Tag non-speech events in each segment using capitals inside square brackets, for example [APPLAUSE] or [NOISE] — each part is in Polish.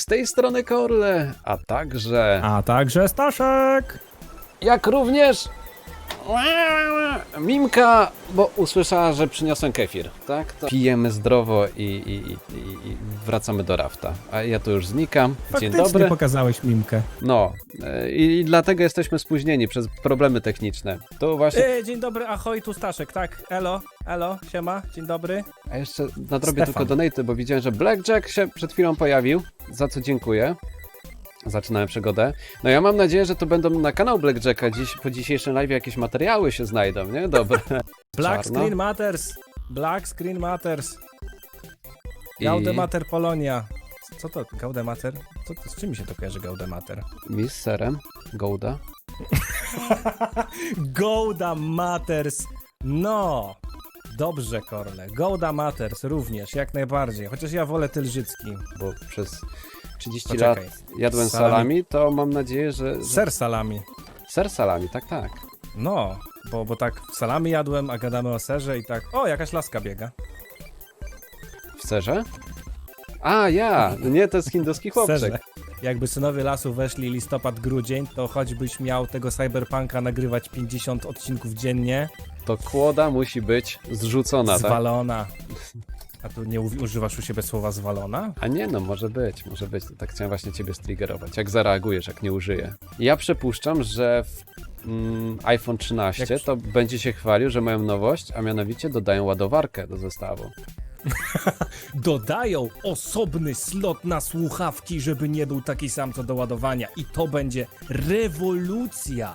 Z tej strony Korle, a także... A także Staszek! Jak również... Mimka, bo usłyszała, że przyniosłem kefir, tak? To pijemy zdrowo i, i, i, i wracamy do rafta. A ja tu już znikam. Dzień Faktycznie dobry. pokazałeś mimkę. No, e, i, dlatego jesteśmy spóźnieni przez problemy techniczne. To właśnie... E, dzień dobry, ahoj, tu Staszek, tak? Elo, elo, siema, dzień dobry. A jeszcze nadrobię Stefan. tylko donaty, bo widziałem, że Blackjack się przed chwilą pojawił, za co dziękuję. Zaczynamy przygodę. No ja mam nadzieję, że to będą na kanał Blackjacka dziś, po dzisiejszym live jakieś materiały się znajdą, nie? Dobre. [LAUGHS] Black Czarno. Screen Matters, Black Screen Matters, I Gaudemater Polonia. Co to, Gaudemater? Co to, z czym mi się to kojarzy Gaudemater? mi z serem, Golda. Gouda [LAUGHS] Matters, no! Dobrze, Korle. Gouda Matters również, jak najbardziej. Chociaż ja wolę Tylżycki. Bo przez 30 Poczekaj. lat jadłem Salami. salami, to mam nadzieję, że... że... Ser salami. Ser salami, tak, tak. No, bo, bo tak salami jadłem, a gadamy o serze i tak, o, jakaś laska biega. W serze? A, ja! Nie, to jest hinduski chłopczyk. serze. Jakby synowie lasu weszli listopad, grudzień, to choćbyś miał tego cyberpunka nagrywać 50 odcinków dziennie, To kłoda musi być zrzucona, tak? zwalona. A tu nie używasz u siebie słowa zwalona? A nie, no może być, może być. Tak chciałem właśnie ciebie striggerować. Jak zareagujesz, jak nie użyję. Ja przypuszczam, że w mm, iPhone 13 Jak- to będzie się chwalił, że mają nowość, a mianowicie dodają ładowarkę do zestawu. [LAUGHS] Dodają osobny slot na słuchawki, żeby nie był taki sam co do ładowania. I to będzie rewolucja.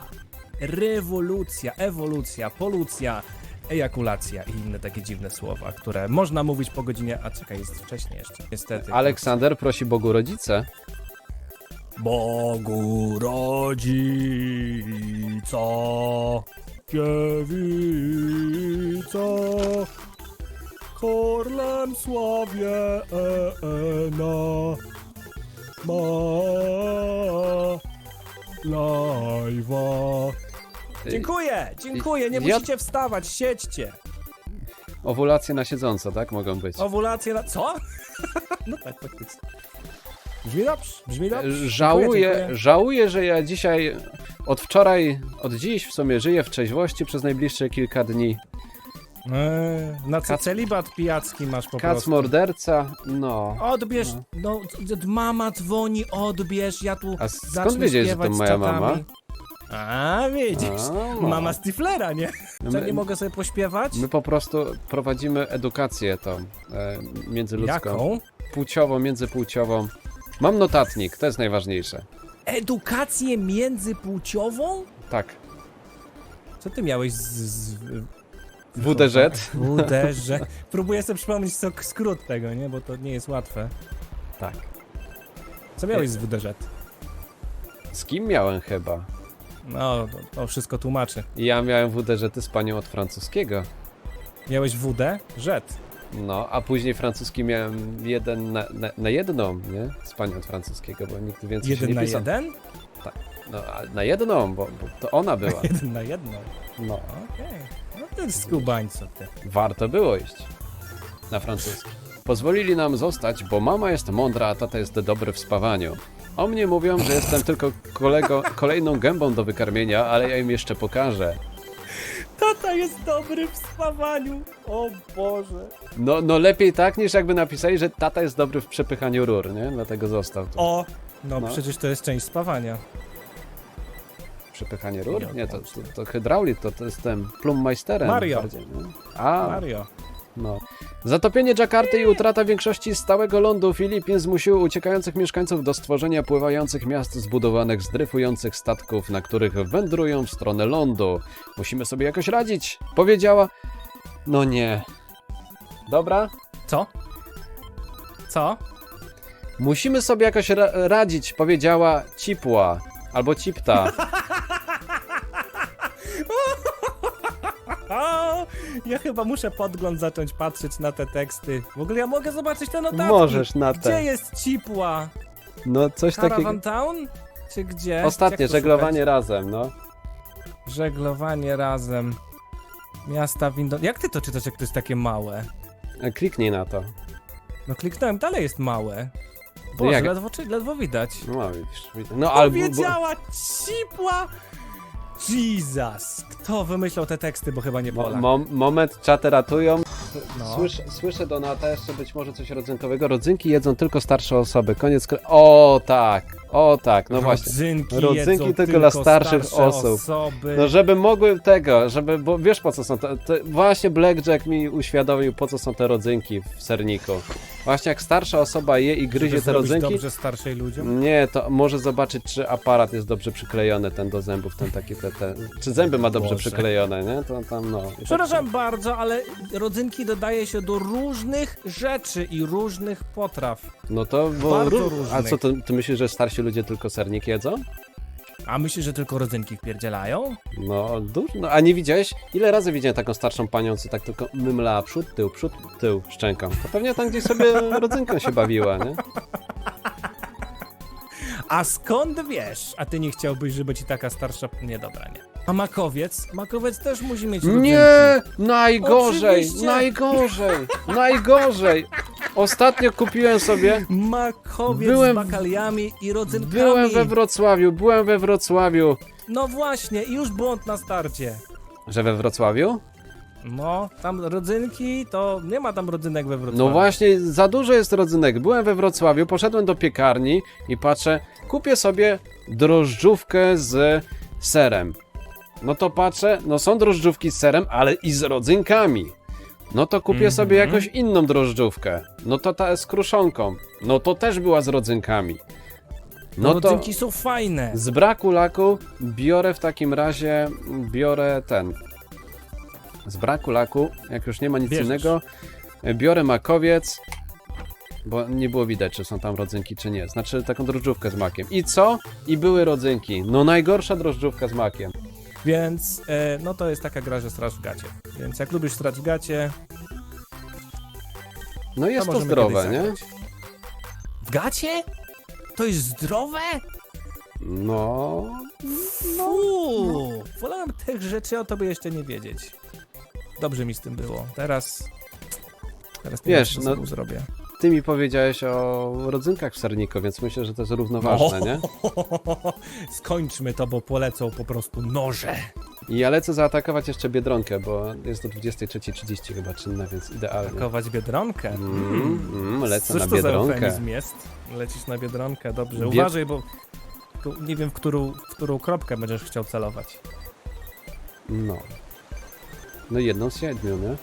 Rewolucja, ewolucja, polucja, ejakulacja i inne takie dziwne słowa, które można mówić po godzinie. A czekaj, jest wcześniej jeszcze. Niestety. Aleksander prosi Bogu rodzice. Bogu rodzica, dziewica, korlem sławie Eena, ma lajwa. Dziękuję, dziękuję, nie Ja- musicie wstawać, siedźcie. Owulacje na siedząco, tak? Mogą być. Owulację na... Co? [LAUGHS] No tak, faktycznie. Brzmi dobrze, brzmi dobrze. Dziękuję, Żałuję, dziękuję. żałuję, że ja dzisiaj, od wczoraj, od dziś w sumie żyję w trzeźwości przez najbliższe kilka dni. Eee, na co Kac- celibat pijacki masz po Kac prostu. morderca, no. Odbierz, no, d- mama dzwoni, odbierz, ja tu A skąd zacznę wiedziałeś, że śpiewać to z moja mama? A, widzisz, A, mama Stiflera, nie? No Co, my- nie mogę sobie pośpiewać? My po prostu prowadzimy edukację tą e, międzyludzką. Jaką? Płciową, międzypłciową. Mam notatnik, to jest najważniejsze. Edukację międzypłciową? Tak. Co ty miałeś z... z WDŻ. WDŻ. Próbuję sobie przypomnieć co skrót tego, nie? Bo to nie jest łatwe. Tak. Co miałeś z WDŻ? Z kim miałem chyba? No, to, to wszystko tłumaczy. Ja miałem WDŻ z panią od francuskiego. Miałeś WD? Rzet. No, a później francuski miałem jeden na, na, na jedną, nie? Z panią od francuskiego, bo nikt więcej Jeden nie na pisał. jeden? No, a na jedną, bo, bo to ona była. [LAUGHS] Jeden na jedno. No, Okej. No ten skubańco ty. warto było iść na francuski. Pozwolili nam zostać, bo mama jest mądra, a tata jest dobry w spawaniu. O mnie mówią, że jestem tylko kolego, kolejną gębą do wykarmienia, ale ja im jeszcze pokażę. Tata jest dobry w spawaniu. O Boże. No, no lepiej tak, niż jakby napisali, że tata jest dobry w przepychaniu rur, nie? Dlatego został tu. O! No, No. przecież to jest część spawania. Przepychanie rur? Nie, to, to, to hydraulik, to, to jestem plummeisterem. Mario. bardziej, nie? A, Mario. no. Zatopienie Jakarty i utrata większości stałego lądu Filipin zmusiły uciekających mieszkańców do stworzenia pływających miast zbudowanych z dryfujących statków, na których wędrują w stronę lądu. Musimy sobie jakoś radzić, powiedziała. No nie. Dobra, Co? Co? musimy sobie jakoś ra radzić, powiedziała Cipła. Albo Cipta. [LAUGHS] ja chyba muszę podgląd zacząć patrzeć na te teksty. W ogóle ja mogę zobaczyć te notatki. Możesz na Gdzie te. jest Cipła? No coś takiego. Caravan Town? Czy gdzie? Ostatnie, Jak to żeglowanie razem, no. szukać? Żeglowanie razem. Miasta Windows. Jak ty to czytasz, jak to jest takie małe? E, Kliknij na to. No kliknąłem, dalej jest małe. Boże, jak- ledwo, czy, ledwo widać. No, widzisz, widzisz. No, albo... bo- Powiedziała cipła! Jesus! Kto wymyślał te teksty, bo chyba nie Mo, Polak. mom- moment, czaty ratują. No. Słyszę, słyszę Donata jeszcze być może coś rodzynkowego. Rodzynki jedzą tylko starsze osoby. Koniec. kre- O tak, o tak, no właśnie. Rodzynki, Rodzynki jedzą tylko dla starszych osób. Osoby. No żeby mogły tego, żeby, bo wiesz po co są te, te, właśnie Blackjack mi uświadomił po co są te rodzynki w serniku. Właśnie jak starsza osoba je i gryzie Żeby te rodzynki, dobrze starszej ludziom? nie, to może zobaczyć czy aparat jest dobrze przyklejony ten do zębów, ten taki, te, te, czy zęby ma dobrze Boże. przyklejone, nie? To tam no. Tak- Przepraszam bardzo, ale rodzynki dodaje się do różnych rzeczy i różnych potraw. No to, bo, Bardzo ró- A różnych. co, ty, ty myślisz, że starsi ludzie tylko sernik jedzą? A myślisz, że tylko rodzynki wpierdzielają? No, dużo. No, a nie widziałeś? Ile razy widziałem taką starszą panią, co tak tylko mymlała przód, tył, przód, tył szczęką? To pewnie tam gdzieś sobie [LAUGHS] rodzynką się bawiła, nie? A skąd wiesz? A ty nie chciałbyś, żeby ci taka starsza... Nie, dobra, nie. A makowiec? Makowiec też musi mieć rodzynki. Nie! Najgorzej! Oczywiście. Najgorzej! Najgorzej! [LAUGHS] Ostatnio kupiłem sobie. Makowiec Byłem- z bakaliami i rodzynkami. Byłem we Wrocławiu, byłem we Wrocławiu. No właśnie, i już błąd na starcie. Że we Wrocławiu? No, tam rodzynki, to nie ma tam rodzynek we Wrocławiu. No właśnie, za dużo jest rodzynek. Byłem we Wrocławiu, poszedłem do piekarni i patrzę, kupię sobie drożdżówkę z serem. No to patrzę, no są drożdżówki z serem, ale i z rodzynkami. No to kupię Mhm. sobie jakąś inną drożdżówkę. No to ta z kruszonką. No to też była z rodzynkami. No No to rodzynki są fajne. z braku laku biorę w takim razie, biorę ten. Z braku laku, jak już nie ma nic Bierzesz. innego, biorę makowiec, bo nie było widać, czy są tam rodzynki, czy nie. Znaczy taką drożdżówkę z makiem. I co? I były rodzynki. No najgorsza drożdżówka z makiem. Więc, e, no to jest taka gra, że straż w gacie. Więc jak lubisz strać w gacie, No jest to, możemy zdrowe, nie? w gacie? To jest zdrowe? No. Fuu! Wolałem tych rzeczy o tobie jeszcze nie wiedzieć. Dobrze mi z tym było. Teraz... Teraz nie Wiesz, wiem, co no- zrobię. Ty mi powiedziałeś o rodzynkach w serniku, więc myślę, że to jest równoważne, nie? [LAUGHS] Skończmy to, bo polecą po prostu noże. I ja lecę zaatakować jeszcze Biedronkę, bo jest do 23.30 chyba czynna, więc idealnie. Atakować Biedronkę. Mm, mm, lecę Cóż na to za Biedronkę. eufemizm jest? Lecisz na Biedronkę, dobrze. Uważaj, bo tu nie wiem, w którą, w którą kropkę będziesz chciał celować. No. No jedną z siedmiu, nie?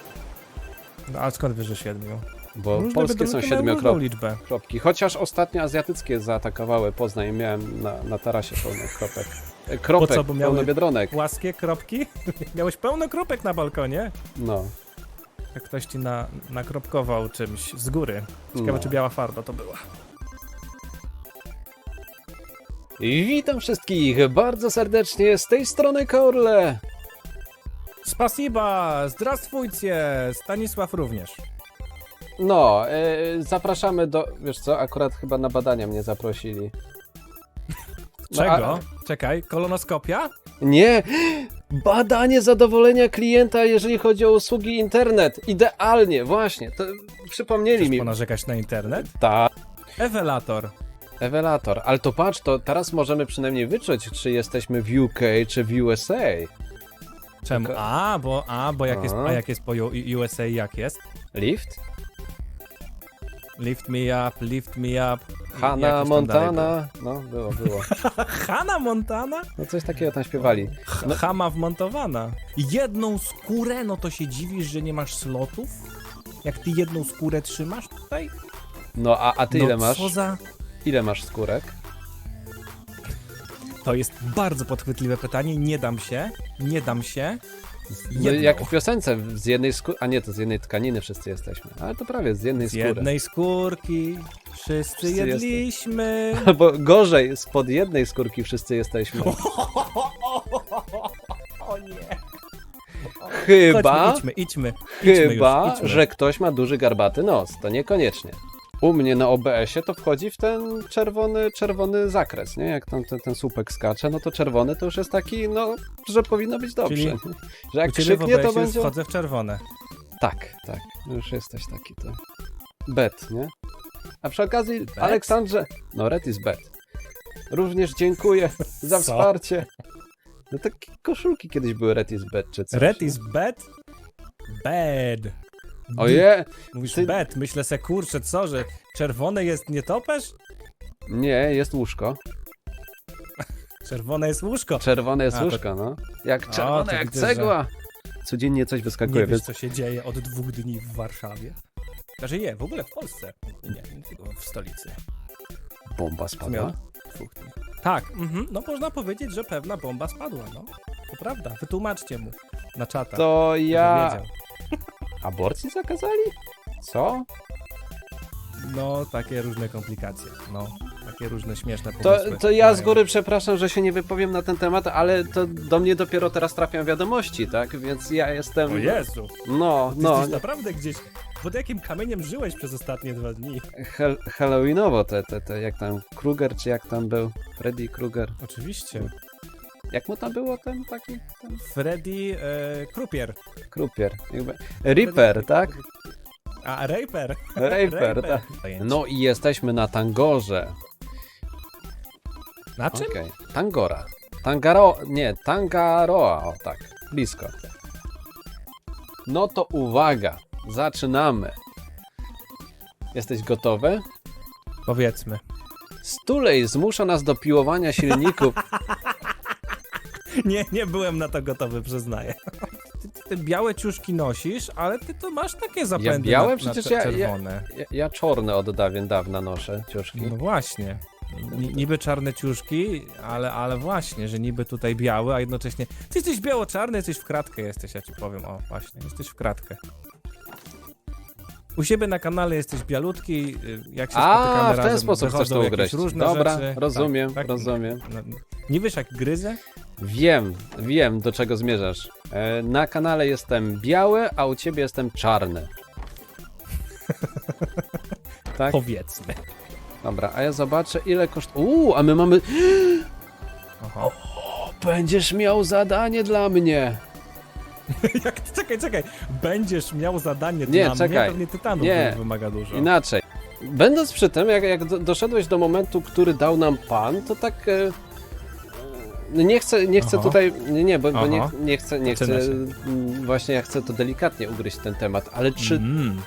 No, a skąd wiesz, że siedmiu? Bo Różne polskie są siedmiokropki. liczbę. Chociaż ostatnio azjatyckie zaatakowały Poznań miałem na, na tarasie pełno kropek. E, Kropek, Po co, bo miały- pełno biedronek. Płaskie kropki? [LAUGHS] Miałeś pełno kropek na balkonie? No. Jak ktoś ci na, nakropkował czymś z góry. Ciekawe, No. czy biała farba to była. I witam wszystkich bardzo serdecznie z tej strony Korle. Spasiba! Zdrastwujcie! Stanisław również. No, e, zapraszamy do... Wiesz co, akurat chyba na badania mnie zaprosili. No, Czego? a- Czekaj, kolonoskopia? Nie! Badanie zadowolenia klienta, jeżeli chodzi o usługi internet. Idealnie, właśnie. To przypomnieli Chcesz mi. ponarzekać na internet? Ta, Ewelator. Ewelator. Ale to patrz, to teraz możemy przynajmniej wyczuć, czy jesteśmy w UK, czy w USA. Czemu? Taka- A, bo, a, bo jak jest, A. a jak jest po U- USA, jak jest? Lift? Lift me up, lift me up. Hanna Montana. No, było, było. [LAUGHS] Hanna Montana? No coś takiego tam śpiewali. No. Hama wmontowana. Jedną skórę, no to się dziwisz, że nie masz slotów? Jak ty jedną skórę trzymasz tutaj? No, a, a ty no, ile masz? Co za... Ile masz skórek? To jest bardzo podchwytliwe pytanie, nie dam się, nie dam się. No, Jedną. jak w piosence, z jednej skóry, a nie, to z jednej tkaniny wszyscy jesteśmy. Ale to prawie z jednej Z skóry. jednej skórki wszyscy, Wszyscy jedliśmy. [LAUGHS] Albo gorzej, spod jednej skórki wszyscy jesteśmy. [LAUGHS] O nie. Chyba, Chodźmy, idźmy, idźmy. idźmy chyba, już, idźmy. że ktoś ma duży garbaty nos. To niekoniecznie. U mnie na OBS-ie to wchodzi w ten czerwony, czerwony zakres, nie? Jak tam ten, ten słupek skacze, no to czerwony to już jest taki, no, że powinno być dobrze. Czyli nie? Że jak krzyknie, to będzie... wchodzę w czerwone. Tak, tak. Już jesteś taki to. Bet, nie? A przy okazji, Bet? Aleksandrze, no red is bad. Również dziękuję [LAUGHS] za Co? wsparcie. No takie koszulki kiedyś były red is bad czy coś. Red is bad? Bad. Oje, Mówisz Ty- bad, myślę se kurczę, co, że czerwone jest nietoperz? nie, jest łóżko. [LAUGHS] Czerwone jest łóżko. Czerwone jest A, to- łóżko, no. Jak to czerwone, jak widzę, cegła. Codziennie coś Nie wyskakuje, wiesz, więc co się dzieje od dwóch dni w Warszawie? Znaczy nie, w ogóle w Polsce. Nie, tylko w stolicy. bomba spadła. dwóch dni. Tak, mhm, no można powiedzieć, że pewna bomba spadła, no. To prawda, wytłumaczcie mu na czata. To żeby ja... wiedział. Aborcji zakazali? Co? No, takie różne komplikacje, no. Takie różne śmieszne To, pomysły. to ja z góry przepraszam, że się nie wypowiem na ten temat, ale to do mnie dopiero teraz trafią wiadomości, tak? Więc ja jestem... O Jezu, No, ty no, jesteś naprawdę gdzieś... Pod jakim kamieniem żyłeś przez ostatnie dwa dni? Hel Halloweenowo te, te, te, jak tam, Kruger, czy jak tam był? Freddy Kruger. Oczywiście. Jak mu tam było ten taki? Ten Freddy e, Krupier. Krupier. Jakby. Reaper, tak? A, Raper. Raper, tak. No i jesteśmy na Tangorze. Na czym? Okej. Tangora. Tangaro... Nie, Tangaroa, o tak. Blisko. No to uwaga. Zaczynamy. Jesteś gotowy? Powiedzmy. Stulej zmusza nas do piłowania silników. [LAUGHS] Nie, nie byłem na to gotowy, przyznaję. Ty, ty te białe ciuszki nosisz, ale ty to masz takie zapędy białe? na, Przecież na ja- cze- ja- czerwone. Ja, ja czorne od dawien dawna noszę ciuszki. No właśnie. Ni- Niby czarne ciuszki, ale, ale właśnie, że niby tutaj biały, a jednocześnie ty jesteś biało-czarny, jesteś w kratkę jesteś, ja ci powiem, o właśnie, jesteś w kratkę. U siebie na kanale jesteś bialutki, y, jak się spotykamy A, w ten razem, sposób chcesz wychodzą to jakieś ugryźć. różne Dobra, rzeczy. rozumiem, Tak, tak. rozumiem. No, Nie wiesz jak gryzę? Wiem, wiem do czego zmierzasz. E, na kanale jestem biały, a u ciebie jestem czarny. [LAUGHS] tak? Powiedzmy. Dobra, a ja zobaczę ile koszt... Uuu, a my mamy... Aha. Będziesz miał zadanie dla mnie. [LAUGHS] Jak, czekaj, czekaj, będziesz miał zadanie Nie, dla czekaj. mnie, pewnie tytanów Nie. wymaga dużo. Inaczej. Będąc przy tym, jak, jak do, doszedłeś do momentu, który dał nam pan, to tak... E, nie chcę, nie chcę Aha. tutaj... Nie, nie, bo, bo nie, Aha. nie chcę... Nie chcę Zaczyna mm, właśnie ja chcę to delikatnie ugryźć ten temat, ale czy Mm.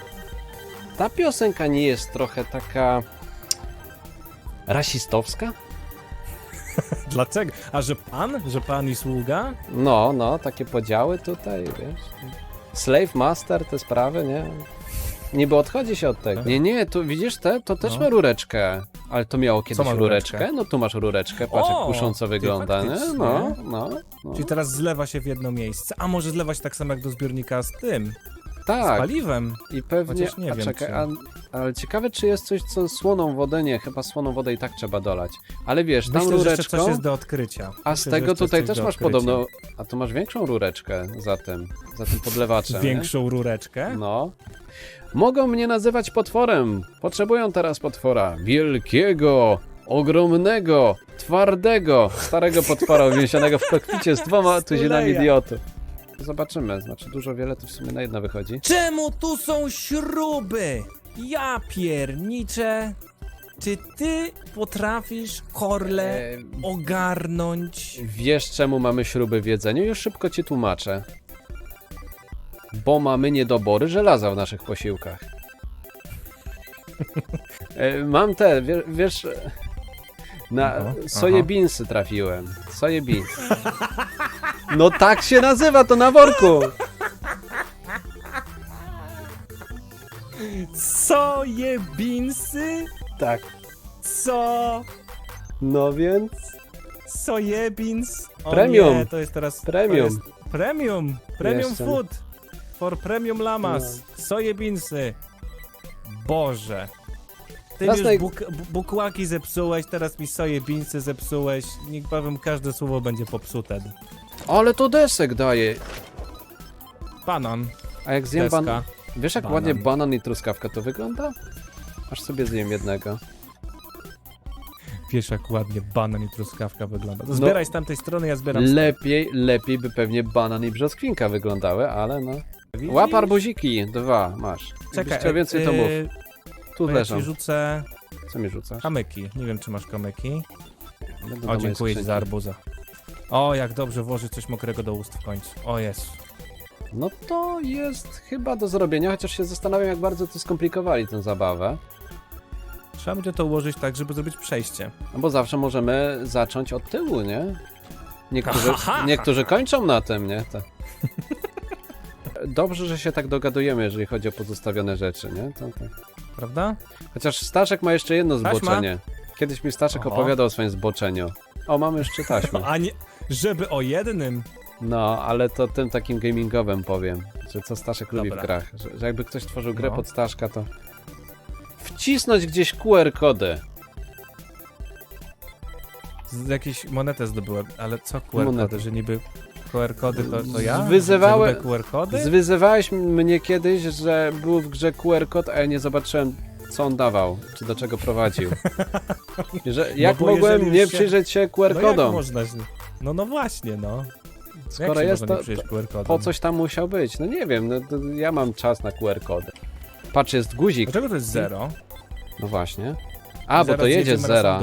ta piosenka nie jest trochę taka rasistowska? [LAUGHS] Dlaczego? A że pan? Że pan i sługa? No, no, takie podziały tutaj, wiesz. Slave master, te sprawy, nie? Niby odchodzi się od tego. Nie, nie, tu widzisz te? To też No. ma rureczkę. Ale to miało kiedyś ma rureczkę? rureczkę? No tu masz rureczkę, patrz O, jak kusząco ty wygląda, nie? faktycznie. No, no, no. Czyli teraz zlewa się w jedno miejsce. A może zlewa się tak samo jak do zbiornika z tym? Z Tak, paliwem? i pewnie, Chociaż nie a wiem, czekaj, czy- a, ale ciekawe czy jest coś, co słoną wodę, nie, chyba słoną wodę i tak trzeba dolać. Ale wiesz, tam Myślę, że jeszcze rureczką... coś jest do odkrycia. A Myślę, z że tego jeszcze tutaj coś też do masz odkrycia. podobno. A tu masz większą rureczkę za tym, za tym podlewaczem. [LAUGHS] nie? Większą rureczkę? No. Mogą mnie nazywać potworem. Potrzebują teraz potwora. Wielkiego, ogromnego, twardego, starego potwora uwięzionego w kokpicie z dwoma tuzinami Stuleja. diotów. Zobaczymy, znaczy dużo wiele to w sumie na jedno wychodzi. Czemu tu są śruby? Ja pierniczę. Czy ty potrafisz, Korle, Eee, ogarnąć? Wiesz czemu mamy śruby w jedzeniu? Już szybko ci tłumaczę. Bo mamy niedobory żelaza w naszych posiłkach. [LAUGHS] E, Mam te, wie- wiesz, na soje beansy trafiłem. Soje beans. No tak się nazywa to na worku. Soje beansy? Tak. Co? No więc Soje beans? O Premium. Nie, to jest teraz... Premium. Jest premium. Premium Jeszcze. food. For premium lamas. No. Soje beansy. Boże. Ty Raz już naj- buk, bu- bukłaki zepsułeś, teraz mi soje beansy zepsułeś. Niech powiem, każde słowo będzie popsute. Ale to desek daje. Banan, A jak zjem deska. ban... Wiesz jak banan. ładnie banan i truskawka to wygląda? Aż sobie zjem jednego. Wiesz jak ładnie banan i truskawka wygląda. To zbieraj z tamtej strony, ja zbieram z Lepiej, lepiej by pewnie banan i brzoskwinka wyglądały, ale no. Łap arbuziki, dwa, masz. Czekaj, chciał więcej to e, mów. Tu ja leżą. ci rzucę Co mi rzucasz? kamyki. Nie wiem, czy masz kamyki. Do O, mojej dziękuję ci skrzynki. za arbuza. O, jak dobrze włożyć coś mokrego do ust w końcu. O, jest. No to jest chyba do zrobienia, chociaż się zastanawiam, jak bardzo to skomplikowali tę zabawę. Trzeba będzie to ułożyć tak, żeby zrobić przejście. No bo zawsze możemy zacząć od tyłu, nie? Niektórzy, niektórzy kończą na tym, nie? To... [LAUGHS] Dobrze, że się tak dogadujemy, jeżeli chodzi o pozostawione rzeczy, nie? To, tak. Prawda? Chociaż Staszek ma jeszcze jedno Taśma? zboczenie. Kiedyś mi Staszek Oho. opowiadał o swoim zboczeniu. O, mamy jeszcze [LAUGHS] taśmę. A nie, żeby o jednym. No, ale to tym takim gamingowym powiem, że co Staszek lubi w Dobra. grach. Że, że jakby ktoś tworzył grę No. pod Staszka, to wcisnąć gdzieś QR kody. Z jakieś monetę zdobyłem, ale co QR kody, że niby QR kody to, to ja? Lubię QR kody? Zwyzywałeś mnie kiedyś, że był w grze QR kod, a ja nie zobaczyłem, co on dawał, czy do czego prowadził. [LAUGHS] Że, jak No bo mogłem nie się- przyjrzeć się QR no kodom? można. No no właśnie, no. Skoro jest to, po coś tam musiał być. No nie wiem, no, ja mam czas na QR kody. Patrz, jest guzik. Dlaczego to jest zero? No właśnie. A, bo Zaraz to jedzie z zera.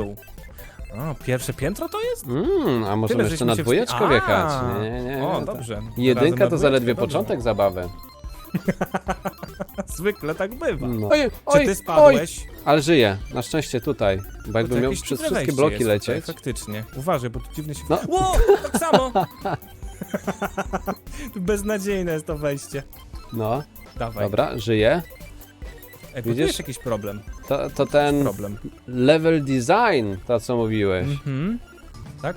A, pierwsze piętro to jest? Mm, a możemy Tyle, jeszcze żeśmy na się dwójeczkę wjechać. A, Nie, nie, nie. O, to- dobrze. Jedynka na to zaledwie dwójeczkę, początek dobrze. zabawy. [LAUGHS] Zwykle tak bywa. No. Oj, Czy oj, ty oj, spadłeś? ale żyję. Na szczęście tutaj. Bo To jakbym miał jakieś przez dziwne wszystkie wejście bloki jest tutaj, lecieć. faktycznie. Uważaj, bo tu dziwnie się... No. Ło, tak samo! [LAUGHS] Beznadziejne jest to wejście. No, Dawaj. dobra, żyję. Ej, bo tu Widzisz? jest jakiś problem. To, to ten Problem. level design, to co mówiłeś. Mhm. Tak?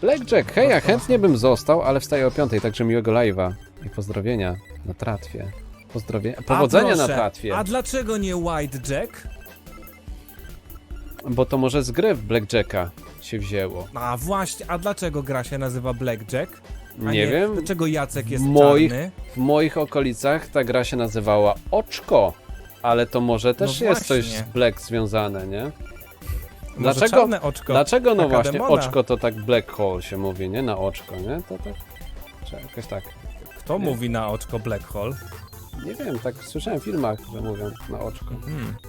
Blackjack, hej, ja chętnie bym został, ale wstaję o piątej, także miłego live'a. I pozdrowienia na tratwie. Pozdrowienia, powodzenia na proszę, tratwie. A dlaczego nie White Jack? Bo to może z gry w Blackjacka się wzięło. A właśnie, a dlaczego gra się nazywa Blackjack? A Nie wiem. Dlaczego Jacek jest Moich- czarny? W moich okolicach ta gra się nazywała Oczko, ale to może też No jest coś właśnie. z Black związane, nie? Może Dlaczego- czarne oczko? Dlaczego no taka właśnie demona. oczko to tak Black Hole się mówi, nie? Na oczko, nie? To tak. Czy jakoś tak. Kto mówi na oczko Black Hole? Nie wiem, tak słyszałem w filmach, że mówią na oczko. Hmm.